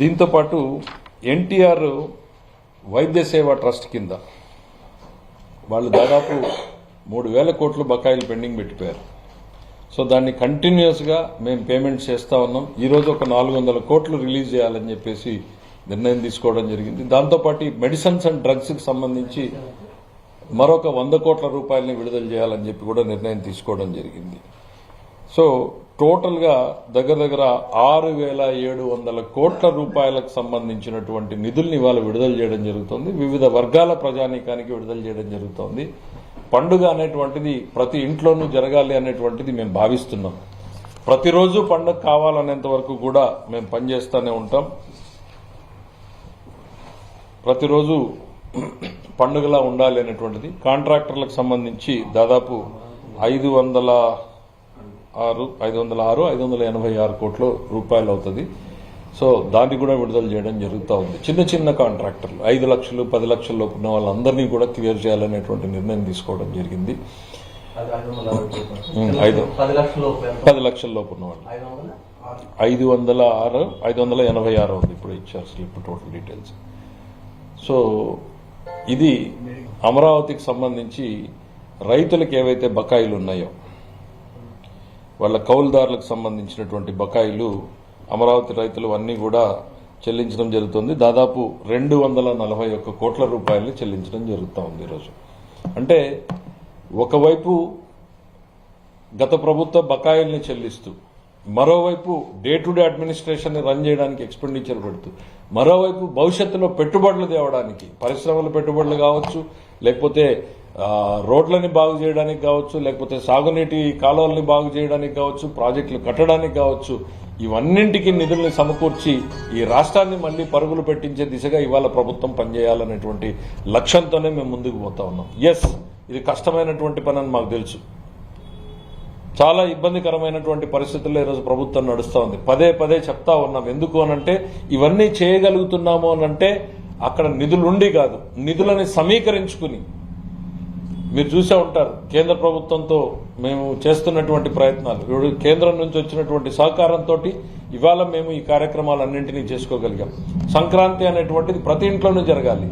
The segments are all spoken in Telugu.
దీంతో పాటు ఎన్టీఆర్ వైద్య సేవ ట్రస్ట్ కింద వాళ్ళు దాదాపు మూడు వేల కోట్లు బకాయిలు పెండింగ్ పెట్టిపోయారు. సో దాన్ని కంటిన్యూస్గా మేము పేమెంట్ చేస్తా ఉన్నాం. ఈరోజు ఒక నాలుగు వందల కోట్లు రిలీజ్ చేయాలని చెప్పేసి నిర్ణయం తీసుకోవడం జరిగింది. దాంతోపాటు మెడిసిన్స్ అండ్ డ్రగ్స్కి సంబంధించి మరొక వంద కోట్ల రూపాయలని విడుదల చేయాలని చెప్పి కూడా నిర్ణయం తీసుకోవడం జరిగింది. సో టోటల్గా దగ్గర దగ్గర ఆరు వేల ఏడు వందల కోట్ల రూపాయలకు సంబంధించినటువంటి నిధుల్ని ఇవాళ విడుదల చేయడం జరుగుతుంది. వివిధ వర్గాల ప్రజానీకానికి విడుదల చేయడం జరుగుతోంది. పండుగ అనేటువంటిది ప్రతి ఇంట్లోనూ జరగాలి అనేటువంటిది మేము భావిస్తున్నాం. ప్రతిరోజు పండుగ కావాలనేంత వరకు కూడా మేము పనిచేస్తూనే ఉంటాం. ప్రతిరోజు పండుగలా ఉండాలి అనేటువంటిది. కాంట్రాక్టర్లకు సంబంధించి దాదాపు ఐదు వందల ఆరు ఐదు వందల ఆరు ఐదు వందల ఎనభై ఆరు కోట్ల రూపాయలు అవుతుంది. సో దాన్ని కూడా విడుదల చేయడం జరుగుతూ ఉంది. చిన్న చిన్న కాంట్రాక్టర్లు ఐదు లక్షలు పది లక్షల లోపు ఉన్న వాళ్ళందరినీ కూడా క్లియర్ చేయాలనేటువంటి నిర్ణయం తీసుకోవడం జరిగింది. ఐదు. పది లక్షల లోపు ఉన్న వాళ్ళు. ఐదు వందల ఆరు. ఐదు వందల ఆరు ఐదు వందల ఎనభై ఆరు ఉంది ఇప్పుడు ఇచ్చారు స్లిప్ టోటల్ డీటెయిల్స్. సో ఇది అమరావతికి సంబంధించి రైతులకు ఏవైతే బకాయిలు ఉన్నాయో వాళ్ళ కౌలుదారులకు సంబంధించినటువంటి బకాయిలు అమరావతి రైతులు అన్నీ కూడా చెల్లించడం జరుగుతుంది. దాదాపు రెండు వందల నలభై ఒక్క కోట్ల రూపాయలు చెల్లించడం జరుగుతూ ఉంది ఈరోజు. అంటే ఒకవైపు గత ప్రభుత్వ బకాయిల్ని చెల్లిస్తూ మరోవైపు డే టు డే అడ్మినిస్ట్రేషన్ని రన్ చేయడానికి ఎక్స్పెండిచర్ పెడుతూ మరోవైపు భవిష్యత్తులో పెట్టుబడులు తేవడానికి పరిశ్రమల పెట్టుబడులు కావచ్చు లేకపోతే రోడ్లని బాగు చేయడానికి కావచ్చు లేకపోతే సాగునీటి కాలువల్ని బాగు చేయడానికి కావచ్చు ప్రాజెక్టులు కట్టడానికి కావచ్చు ఇవన్నింటికి నిధుల్ని సమకూర్చి ఈ రాష్ట్రాన్ని మళ్ళీ పరుగులు పెట్టించే దిశగా ఇవాళ ప్రభుత్వం పనిచేయాలనేటువంటి లక్ష్యంతోనే మేము ముందుకు పోతా ఉన్నాం. ఎస్ ఇది కష్టమైనటువంటి పని అని మాకు తెలుసు. చాలా ఇబ్బందికరమైనటువంటి పరిస్థితుల్లో ఈరోజు ప్రభుత్వం నడుస్తూ ఉంది. పదే పదే చెప్తా ఉన్నాం. ఎందుకు అనంటే ఇవన్నీ చేయగలుగుతున్నాము అనంటే అక్కడ నిధులుండి కాదు. నిధులని సమీకరించుకుని మీరు చూసే ఉంటారు. కేంద్ర ప్రభుత్వంతో మేము చేస్తున్నటువంటి ప్రయత్నాలు. కేంద్రం నుంచి వచ్చినటువంటి సహకారంతో ఇవాళ మేము ఈ కార్యక్రమాలన్నింటినీ చేసుకోగలిగాం. సంక్రాంతి అనేటువంటిది ప్రతి ఇంట్లోనూ జరగాలి.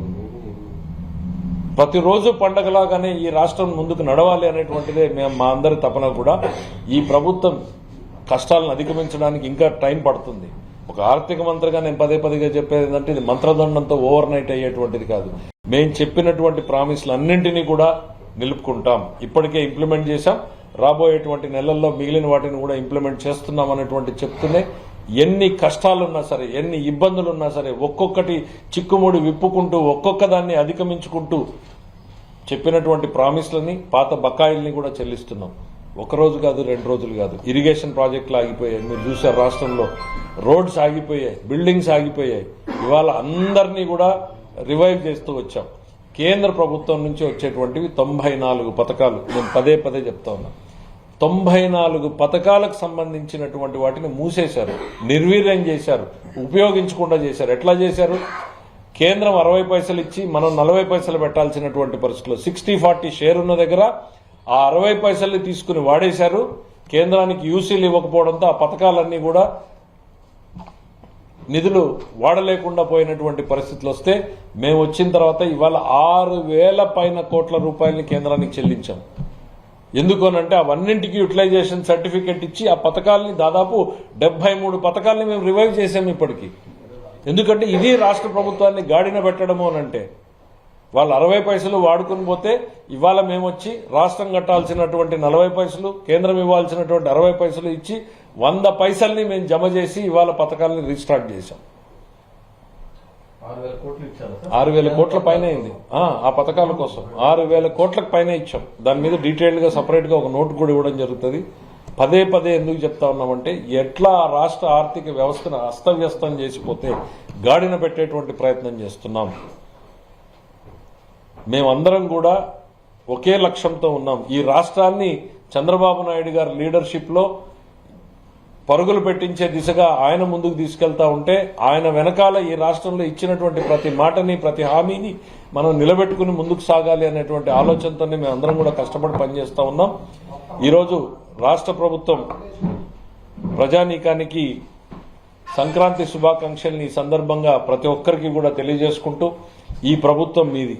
ప్రతిరోజు పండగలాగానే ఈ రాష్ట్రం ముందుకు నడవాలి అనేటువంటిదే మేము మా అందరి తపన కూడా. ఈ ప్రభుత్వం కష్టాలను అధిగమించడానికి ఇంకా టైం పడుతుంది. ఒక ఆర్థిక మంత్రిగా నేను పదే పదిగా చెప్పేది ఏంటంటే ఇది మంత్రదండంతో ఓవర్ నైట్ అయ్యేటువంటిది కాదు. మేము చెప్పినటువంటి ప్రామిస్లు అన్నింటినీ కూడా నిలుపుకుంటాం. ఇప్పటికే ఇంప్లిమెంట్ చేశాం. రాబోయేటువంటి నెలల్లో మిగిలిన వాటిని కూడా ఇంప్లిమెంట్ చేస్తున్నాం అనేటువంటి చెప్తూనే ఎన్ని కష్టాలున్నా సరే ఎన్ని ఇబ్బందులున్నా సరే ఒక్కొక్కటి చిక్కుముడి విప్పుకుంటూ ఒక్కొక్క దాన్ని అధిగమించుకుంటూ చెప్పినటువంటి ప్రామిస్లని పాత బకాయిల్ని కూడా చెల్లిస్తున్నాం. ఒక రోజు కాదు రెండు రోజులు కాదు. ఇరిగేషన్ ప్రాజెక్టులు ఆగిపోయాయి. మీరు చూసారు రాష్ట్రంలో. రోడ్స్ ఆగిపోయాయి. బిల్డింగ్స్ ఆగిపోయాయి. ఇవాళ అందరినీ కూడా రివైవ్ చేస్తూ వచ్చాం. కేంద్ర ప్రభుత్వం నుంచి వచ్చేటువంటివి తొంభై నాలుగు పథకాలు. నేను పదే పదే చెప్తా ఉన్నా. తొంభై నాలుగు పథకాలకు సంబంధించినటువంటి వాటిని మూసేశారు. నిర్వీర్యం చేశారు. ఉపయోగించకుండా చేశారు. ఎట్లా చేశారు? కేంద్రం అరవై పైసలు ఇచ్చి మనం నలభై పైసలు పెట్టాల్సినటువంటి పరిస్థితుల్లో సిక్స్టీ ఫార్టీ షేర్ ఉన్న దగ్గర ఆ అరవై పైసల్ని తీసుకుని వాడేశారు. కేంద్రానికి యూసీలు ఇవ్వకపోవడంతో ఆ పథకాలన్నీ కూడా నిధులు వాడలేకుండా పోయినటువంటి పరిస్థితులు వస్తే మేము వచ్చిన తర్వాత ఇవాళ ఆరు వేల పైన కోట్ల రూపాయలని కేంద్రానికి చెల్లించాం. ఎందుకు అనంటే అవన్నింటికి యూటిలైజేషన్ సర్టిఫికెట్ ఇచ్చి ఆ పథకాల్ని దాదాపు డెబ్బై మూడు పథకాల్ని మేము రివైవ్ చేసాం ఇప్పటికి. ఎందుకంటే ఇది రాష్ట్ర ప్రభుత్వాన్ని గాడిన పెట్టడము అనంటే వాళ్ళు అరవై పైసలు వాడుకుని పోతే ఇవాళ మేము వచ్చి రాష్ట్రం కట్టాల్సినటువంటి నలభై పైసలు కేంద్రం ఇవ్వాల్సినటువంటి అరవై పైసలు ఇచ్చి వంద పైసల్ని మేము జమ చేసి ఇవాళ పథకాలని రీస్టార్ట్ చేశాం. ఆరు వేల కోట్లు పైన అయింది. ఆ, పథకాల కోసం. ఆరు వేల కోట్లకు పైన ఇచ్చాం. దాని మీద డీటెయిల్డ్గా సపరేట్గా ఒక నోట్ కూడా ఇవ్వడం జరుగుతుంది. పదే పదే ఎందుకు చెప్తా ఉన్నామంటే ఎట్లా ఆ రాష్ట్ర ఆర్థిక వ్యవస్థను అస్తవ్యస్తం చేసిపోతే గాడిన పెట్టేటువంటి ప్రయత్నం చేస్తున్నాం. మేమందరం కూడా ఒకే లక్ష్యంతో ఉన్నాం. ఈ రాష్ట్రాన్ని చంద్రబాబు నాయుడు గారి లీడర్షిప్లో పరుగులు పెట్టించే దిశగా ఆయన ముందుకు తీసుకెళ్తా ఉంటే ఆయన వెనకాల ఈ రాష్ట్రంలో ఇచ్చినటువంటి ప్రతి మాటని ప్రతి హామీని మనం నిలబెట్టుకుని ముందుకు సాగాలి అనేటువంటి ఆలోచనతోనే మేము అందరం కూడా కష్టపడి పనిచేస్తూ ఉన్నాం. ఈరోజు రాష్ట్ర ప్రభుత్వం ప్రజానీకానికి సంక్రాంతి శుభాకాంక్షల్ని ఈ సందర్భంగా ప్రతి ఒక్కరికి కూడా తెలియజేసుకుంటూ ఈ ప్రభుత్వం మీది.